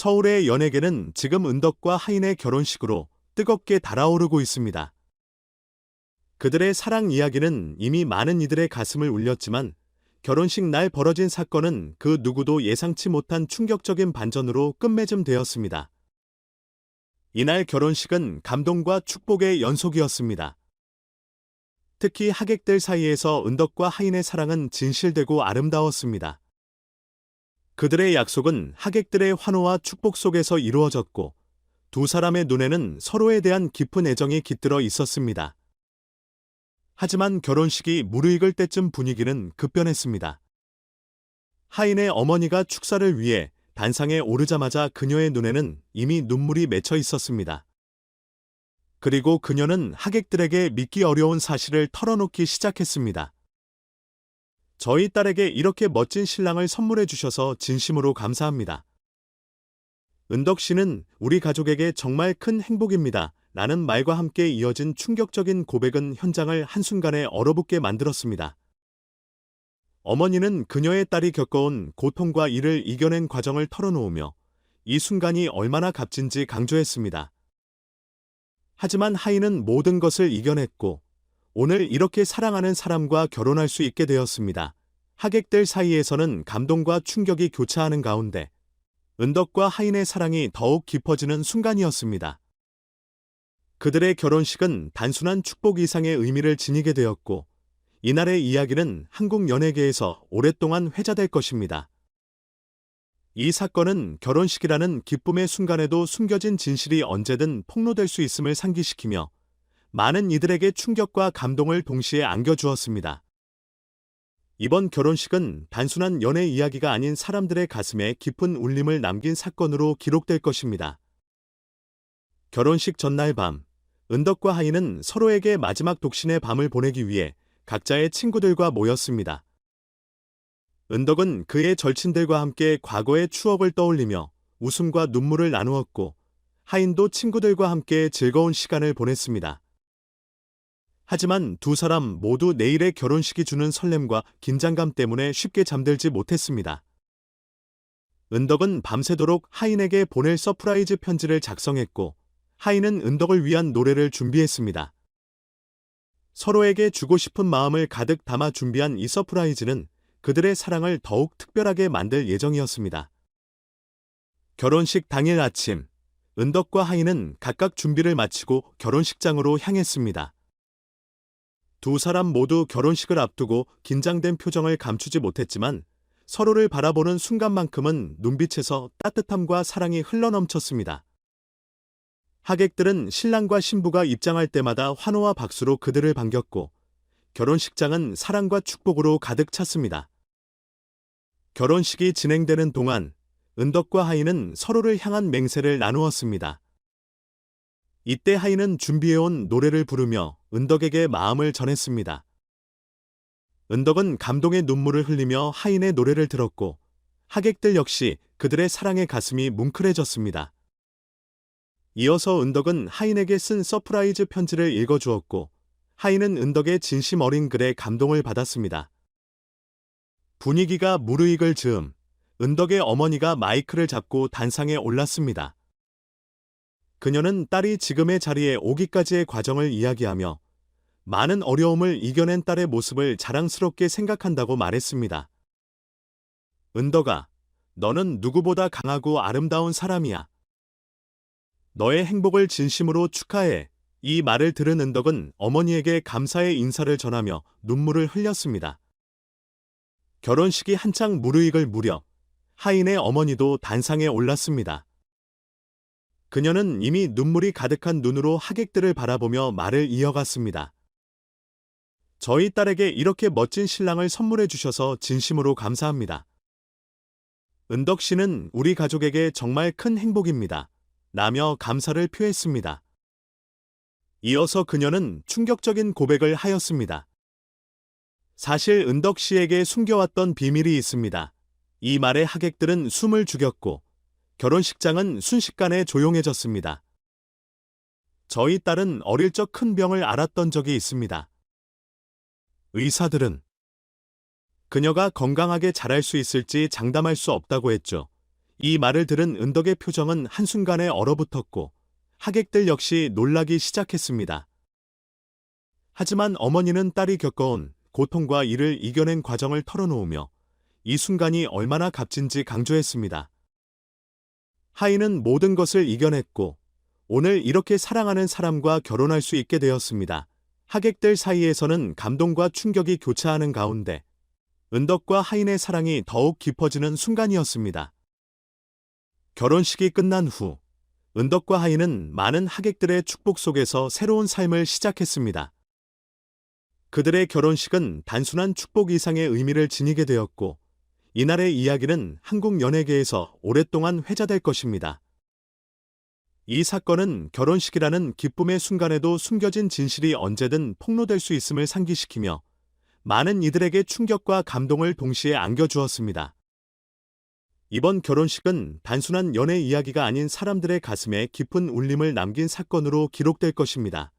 서울의 연예계는 지금 은덕과 하인의 결혼식으로 뜨겁게 달아오르고 있습니다. 그들의 사랑 이야기는 이미 많은 이들의 가슴을 울렸지만 결혼식 날 벌어진 사건은 그 누구도 예상치 못한 충격적인 반전으로 끝맺음 되었습니다. 이날 결혼식은 감동과 축복의 연속이었습니다. 특히 하객들 사이에서 은덕과 하인의 사랑은 진실되고 아름다웠습니다. 그들의 약속은 하객들의 환호와 축복 속에서 이루어졌고 두 사람의 눈에는 서로에 대한 깊은 애정이 깃들어 있었습니다. 하지만 결혼식이 무르익을 때쯤 분위기는 급변했습니다. 하인의 어머니가 축사를 위해 단상에 오르자마자 그녀의 눈에는 이미 눈물이 맺혀 있었습니다. 그리고 그녀는 하객들에게 믿기 어려운 사실을 털어놓기 시작했습니다. 저희 딸에게 이렇게 멋진 신랑을 선물해 주셔서 진심으로 감사합니다. 은덕 씨는 우리 가족에게 정말 큰 행복입니다. 라는 말과 함께 이어진 충격적인 고백은 현장을 한순간에 얼어붙게 만들었습니다. 어머니는 그녀의 딸이 겪어온 고통과 이를 이겨낸 과정을 털어놓으며 이 순간이 얼마나 값진지 강조했습니다. 하지만 하인은 모든 것을 이겨냈고 오늘 이렇게 사랑하는 사람과 결혼할 수 있게 되었습니다. 하객들 사이에서는 감동과 충격이 교차하는 가운데 은덕과 하인의 사랑이 더욱 깊어지는 순간이었습니다. 그들의 결혼식은 단순한 축복 이상의 의미를 지니게 되었고 이날의 이야기는 한국 연예계에서 오랫동안 회자될 것입니다. 이 사건은 결혼식이라는 기쁨의 순간에도 숨겨진 진실이 언제든 폭로될 수 있음을 상기시키며 많은 이들에게 충격과 감동을 동시에 안겨주었습니다. 이번 결혼식은 단순한 연애 이야기가 아닌 사람들의 가슴에 깊은 울림을 남긴 사건으로 기록될 것입니다. 결혼식 전날 밤, 은덕과 하인은 서로에게 마지막 독신의 밤을 보내기 위해 각자의 친구들과 모였습니다. 은덕은 그의 절친들과 함께 과거의 추억을 떠올리며 웃음과 눈물을 나누었고 하인도 친구들과 함께 즐거운 시간을 보냈습니다. 하지만 두 사람 모두 내일의 결혼식이 주는 설렘과 긴장감 때문에 쉽게 잠들지 못했습니다. 은덕은 밤새도록 하인에게 보낼 서프라이즈 편지를 작성했고 하인은 은덕을 위한 노래를 준비했습니다. 서로에게 주고 싶은 마음을 가득 담아 준비한 이 서프라이즈는 그들의 사랑을 더욱 특별하게 만들 예정이었습니다. 결혼식 당일 아침, 은덕과 하인은 각각 준비를 마치고 결혼식장으로 향했습니다. 두 사람 모두 결혼식을 앞두고 긴장된 표정을 감추지 못했지만 서로를 바라보는 순간만큼은 눈빛에서 따뜻함과 사랑이 흘러넘쳤습니다. 하객들은 신랑과 신부가 입장할 때마다 환호와 박수로 그들을 반겼고 결혼식장은 사랑과 축복으로 가득 찼습니다. 결혼식이 진행되는 동안 은덕과 하인은 서로를 향한 맹세를 나누었습니다. 이때 하인은 준비해온 노래를 부르며 은덕에게 마음을 전했습니다. 은덕은 감동의 눈물을 흘리며 하인의 노래를 들었고 하객들 역시 그들의 사랑의 가슴이 뭉클해졌습니다. 이어서 은덕은 하인에게 쓴 서프라이즈 편지를 읽어주었고 하인은 은덕의 진심 어린 글에 감동을 받았습니다. 분위기가 무르익을 즈음 은덕의 어머니가 마이크를 잡고 단상에 올랐습니다. 그녀는 딸이 지금의 자리에 오기까지의 과정을 이야기하며 많은 어려움을 이겨낸 딸의 모습을 자랑스럽게 생각한다고 말했습니다. 은덕아, 너는 누구보다 강하고 아름다운 사람이야. 너의 행복을 진심으로 축하해. 이 말을 들은 은덕은 어머니에게 감사의 인사를 전하며 눈물을 흘렸습니다. 결혼식이 한창 무르익을 무렵 하인의 어머니도 단상에 올랐습니다. 그녀는 이미 눈물이 가득한 눈으로 하객들을 바라보며 말을 이어갔습니다. 저희 딸에게 이렇게 멋진 신랑을 선물해 주셔서 진심으로 감사합니다. 은덕 씨는 우리 가족에게 정말 큰 행복입니다. 라며 감사를 표했습니다. 이어서 그녀는 충격적인 고백을 하였습니다. 사실 은덕 씨에게 숨겨왔던 비밀이 있습니다. 이 말에 하객들은 숨을 죽였고 결혼식장은 순식간에 조용해졌습니다. 저희 딸은 어릴 적 큰 병을 앓았던 적이 있습니다. 의사들은 그녀가 건강하게 자랄 수 있을지 장담할 수 없다고 했죠. 이 말을 들은 은덕의 표정은 한순간에 얼어붙었고 하객들 역시 놀라기 시작했습니다. 하지만 어머니는 딸이 겪어온 고통과 이를 이겨낸 과정을 털어놓으며 이 순간이 얼마나 값진지 강조했습니다. 하인은 모든 것을 이겨냈고 오늘 이렇게 사랑하는 사람과 결혼할 수 있게 되었습니다. 하객들 사이에서는 감동과 충격이 교차하는 가운데 은덕과 하인의 사랑이 더욱 깊어지는 순간이었습니다. 결혼식이 끝난 후 은덕과 하인은 많은 하객들의 축복 속에서 새로운 삶을 시작했습니다. 그들의 결혼식은 단순한 축복 이상의 의미를 지니게 되었고 이날의 이야기는 한국 연예계에서 오랫동안 회자될 것입니다. 이 사건은 결혼식이라는 기쁨의 순간에도 숨겨진 진실이 언제든 폭로될 수 있음을 상기시키며 많은 이들에게 충격과 감동을 동시에 안겨주었습니다. 이번 결혼식은 단순한 연애 이야기가 아닌 사람들의 가슴에 깊은 울림을 남긴 사건으로 기록될 것입니다.